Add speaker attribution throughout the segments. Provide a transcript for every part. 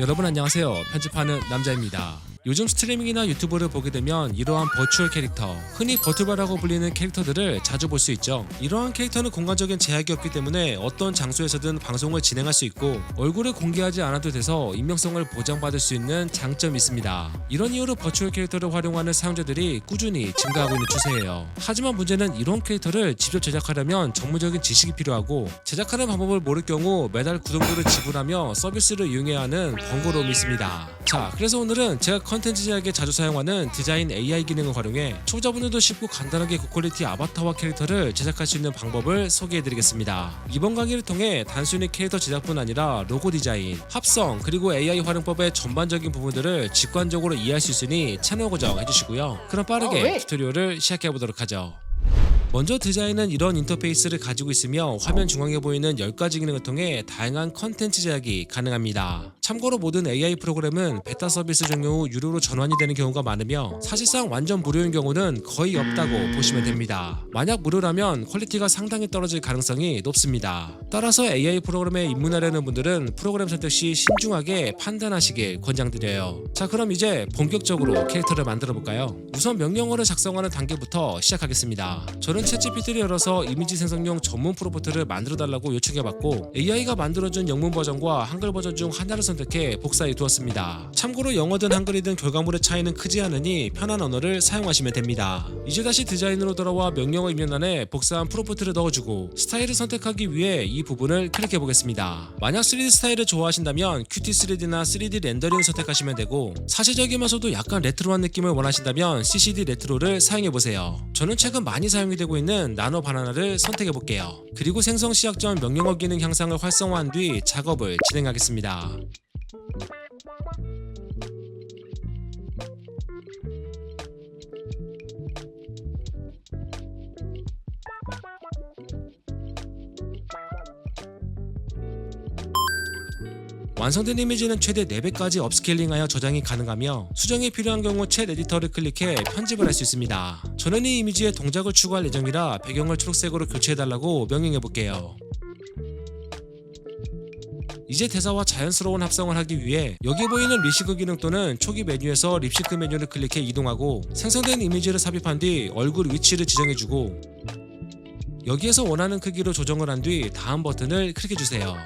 Speaker 1: 여러분 안녕하세요. 편집하는 남자입니다. 요즘 스트리밍이나 유튜브를 보게 되면 이러한 버추얼 캐릭터, 흔히 버튜버라고 불리는 캐릭터들을 자주 볼 수 있죠. 이러한 캐릭터는 공간적인 제약이 없기 때문에 어떤 장소에서든 방송을 진행할 수 있고 얼굴을 공개하지 않아도 돼서 익명성을 보장받을 수 있는 장점이 있습니다. 이런 이유로 버추얼 캐릭터를 활용하는 사용자들이 꾸준히 증가하고 있는 추세예요. 하지만 문제는 이런 캐릭터를 직접 제작하려면 전문적인 지식이 필요하고 제작하는 방법을 모를 경우 매달 구독료를 지불하며 서비스를 이용해야 하는 번거로움이 있습니다. 자, 그래서 오늘은 제가 컨텐츠 제작에 자주 사용하는 디자인 AI 기능을 활용해 초보자분들도 쉽고 간단하게 고퀄리티 아바타와 캐릭터를 제작할 수 있는 방법을 소개해드리겠습니다. 이번 강의를 통해 단순히 캐릭터 제작뿐 아니라 로고 디자인, 합성, 그리고 AI 활용법의 전반적인 부분들을 직관적으로 이해할 수 있으니 채널 고정 해주시고요. 그럼 빠르게
Speaker 2: 어, 왜?
Speaker 1: 튜토리얼을 시작해보도록 하죠. 먼저 디자인은 이런 인터페이스를 가지고 있으며 화면 중앙에 보이는 10가지 기능을 통해 다양한 컨텐츠 제작이 가능합니다. 참고로 모든 AI 프로그램은 베타 서비스 종료 후 유료로 전환이 되는 경우가 많으며 사실상 완전 무료인 경우는 거의 없다고 보시면 됩니다. 만약 무료라면 퀄리티가 상당히 떨어질 가능성이 높습니다. 따라서 AI 프로그램에 입문하려는 분들은 프로그램 선택 시 신중하게 판단하시길 권장드려요. 자 그럼 이제 본격적으로 캐릭터를 만들어 볼까요? 우선 명령어를 작성하는 단계부터 시작하겠습니다. 저는 챗GPT를 열어서 이미지 생성용 전문 프로포트를 만들어 달라고 요청해 봤고 AI가 만들어준 영문 버전과 한글 버전 중 하나를 선택해 복사해 두었습니다. 참고로 영어든 한글이든 결과물의 차이는 크지 않으니 편한 언어를 사용하시면 됩니다. 이제 다시 디자인으로 돌아와 명령어 입력란에 복사한 프로포트를 넣어주고 스타일을 선택하기 위해 이 부분을 클릭해 보겠습니다. 만약 3D 스타일을 좋아하신다면 Qt3D나 3D 렌더링을 선택하시면 되고 사실적이면서도 약간 레트로한 느낌을 원하신다면 CCD 레트로를 사용해 보세요. 저는 최근 많이 사용이 되고 있는 나노 바나나를 선택해 볼게요. 그리고 생성 시작 전 명령어 기능 향상을 활성화한 뒤 작업을 진행하겠습니다. 완성된 이미지는 최대 4배까지 업스케일링하여 저장이 가능하며 수정이 필요한 경우 챗 에디터를 클릭해 편집을 할 수 있습니다. 저는 이 이미지에 동작을 추가할 예정이라 배경을 초록색으로 교체해달라고 명령해 볼게요. 이제 대사와 자연스러운 합성을 하기 위해 여기 보이는 리시크 기능 또는 초기 메뉴에서 립시크 메뉴를 클릭해 이동하고 생성된 이미지를 삽입한 뒤 얼굴 위치를 지정해주고 여기에서 원하는 크기로 조정을 한 뒤 다음 버튼을 클릭해주세요.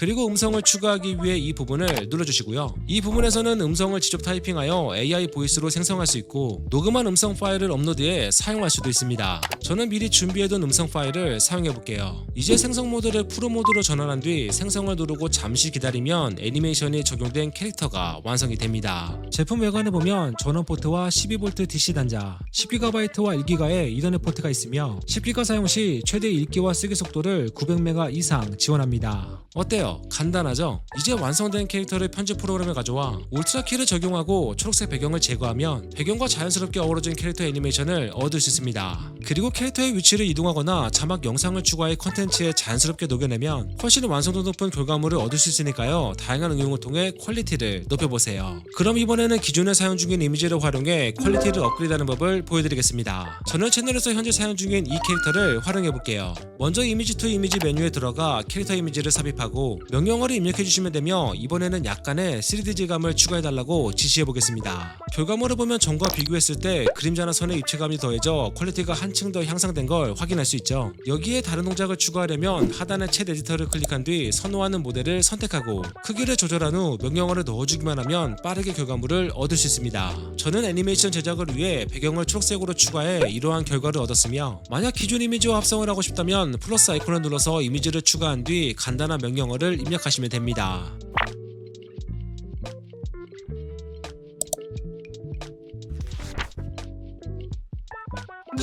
Speaker 1: 그리고 음성을 추가하기 위해 이 부분을 눌러주시고요. 이 부분에서는 음성을 직접 타이핑하여 AI 보이스로 생성할 수 있고 녹음한 음성 파일을 업로드해 사용할 수도 있습니다. 저는 미리 준비해둔 음성 파일을 사용해 볼게요. 이제 생성 모드를 프로 모드로 전환한 뒤 생성을 누르고 잠시 기다리면 애니메이션이 적용된 캐릭터가 완성이 됩니다. 제품 외관을 보면 전원 포트와 12V DC 단자, 10GB와 1GB의 이더넷 포트가 있으며 10GB 사용 시 최대 읽기와 쓰기 속도를 900MB 이상 지원합니다. 어때요? 간단하죠? 이제 완성된 캐릭터를 편집 프로그램에 가져와 울트라 키를 적용하고 초록색 배경을 제거하면 배경과 자연스럽게 어우러진 캐릭터 애니메이션을 얻을 수 있습니다. 그리고 캐릭터의 위치를 이동하거나 자막 영상을 추가해 컨텐츠에 자연스럽게 녹여내면 훨씬 완성도 높은 결과물을 얻을 수 있으니까요. 다양한 응용을 통해 퀄리티를 높여보세요. 그럼 이번에는 기존에 사용 중인 이미지를 활용해 퀄리티를 업그레이드하는 법을 보여드리겠습니다. 저는 채널에서 현재 사용 중인 이 캐릭터를 활용해 볼게요. 먼저 이미지 투 이미지 메뉴에 들어가 캐릭터 이미지를 삽입 하고 명령어를 입력해 주시면 되며 이번에는 약간의 3D질감을 추가해 달라고 지시해 보겠습니다. 결과물을 보면 전과 비교했을 때 그림자나 선의 입체감이 더해져 퀄리티가 한층 더 향상된 걸 확인할 수 있죠. 여기에 다른 동작을 추가하려면 하단의 챗 에디터를 클릭한 뒤 선호하는 모델을 선택하고 크기를 조절한 후 명령어를 넣어주기만 하면 빠르게 결과물을 얻을 수 있습니다. 저는 애니메이션 제작을 위해 배경을 초록색으로 추가해 이러한 결과를 얻었으며 만약 기존 이미지와 합성을 하고 싶다면 플러스 아이콘을 눌러서 이미지를 추가한 뒤 간단한 명령 어를 입력하시면 됩니다.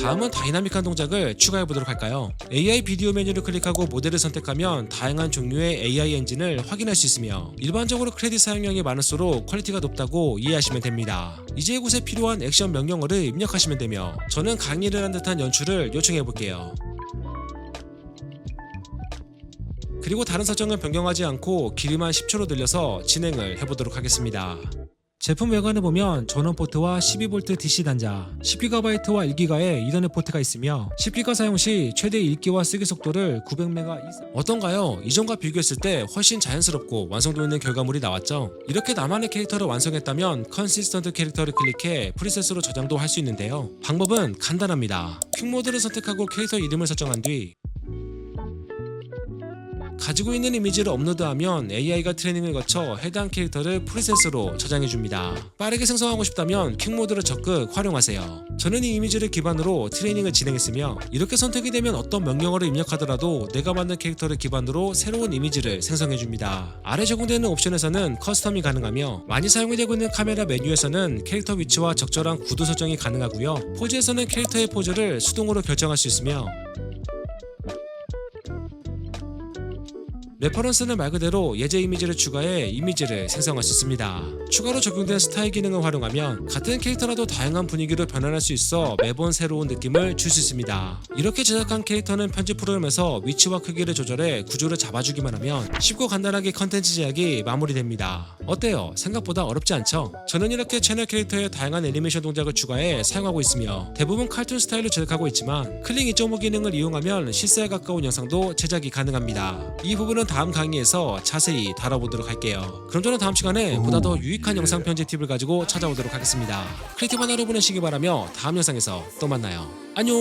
Speaker 1: 다음은 다이나믹한 동작을 추가해 보도록 할까요? AI 비디오 메뉴를 클릭하고 모델을 선택하면 다양한 종류의 AI 엔진을 확인할 수 있으며 일반적으로 크레딧 사용량이 많을수록 퀄리티가 높다고 이해하시면 됩니다. 이제 이곳에 필요한 액션 명령어를 입력하시면 되며 저는 강의를 한 듯한 연출을 요청해 볼게요. 그리고 다른 설정은 변경하지 않고 길이만 10초로 늘려서 진행을 해보도록 하겠습니다. 제품 외관을 보면 전원 포트와 12V DC 단자, 10GB와 1GB의 이더넷 포트가 있으며 10기가 사용 시 최대 읽기와 쓰기 속도를 900메가 이상. 어떤가요? 이전과 비교했을 때 훨씬 자연스럽고 완성도 있는 결과물이 나왔죠. 이렇게 나만의 캐릭터를 완성했다면 컨시스턴트 캐릭터를 클릭해 프리셋으로 저장도 할 수 있는데요. 방법은 간단합니다. 퀵 모드를 선택하고 캐릭터 이름을 설정한 뒤 가지고 있는 이미지를 업로드하면 AI가 트레이닝을 거쳐 해당 캐릭터를 프리셋으로 저장해줍니다. 빠르게 생성하고 싶다면 퀵 모드를 적극 활용하세요. 저는 이 이미지를 기반으로 트레이닝을 진행했으며 이렇게 선택이 되면 어떤 명령어를 입력하더라도 내가 만든 캐릭터를 기반으로 새로운 이미지를 생성해줍니다. 아래 적용되는 옵션에서는 커스텀이 가능하며 많이 사용이 되고 있는 카메라 메뉴에서는 캐릭터 위치와 적절한 구도 설정이 가능하고요. 포즈에서는 캐릭터의 포즈를 수동으로 결정할 수 있으며 레퍼런스는 말 그대로 예제 이미지를 추가해 이미지를 생성할 수 있습니다. 추가로 적용된 스타일 기능을 활용하면 같은 캐릭터라도 다양한 분위기로 변환할 수 있어 매번 새로운 느낌을 줄 수 있습니다. 이렇게 제작한 캐릭터는 편집 프로그램에서 위치와 크기를 조절해 구조를 잡아주기만 하면 쉽고 간단하게 컨텐츠 제작이 마무리됩니다. 어때요? 생각보다 어렵지 않죠? 저는 이렇게 채널 캐릭터에 다양한 애니메이션 동작을 추가해 사용하고 있으며 대부분 칼툰 스타일로 제작하고 있지만 클릭 2.5 기능을 이용하면 실사에 가까운 영상도 제작이 가능합니다. 이 부분은 다음 강의에서 자세히 다뤄보도록 할게요. 그럼 저는 다음 시간에 보다 더 유익한 영상 편집 팁을 가지고 찾아오도록 하겠습니다. 크리에이티브한 하루 보내시기 바라며 다음 영상에서 또 만나요. 안녕!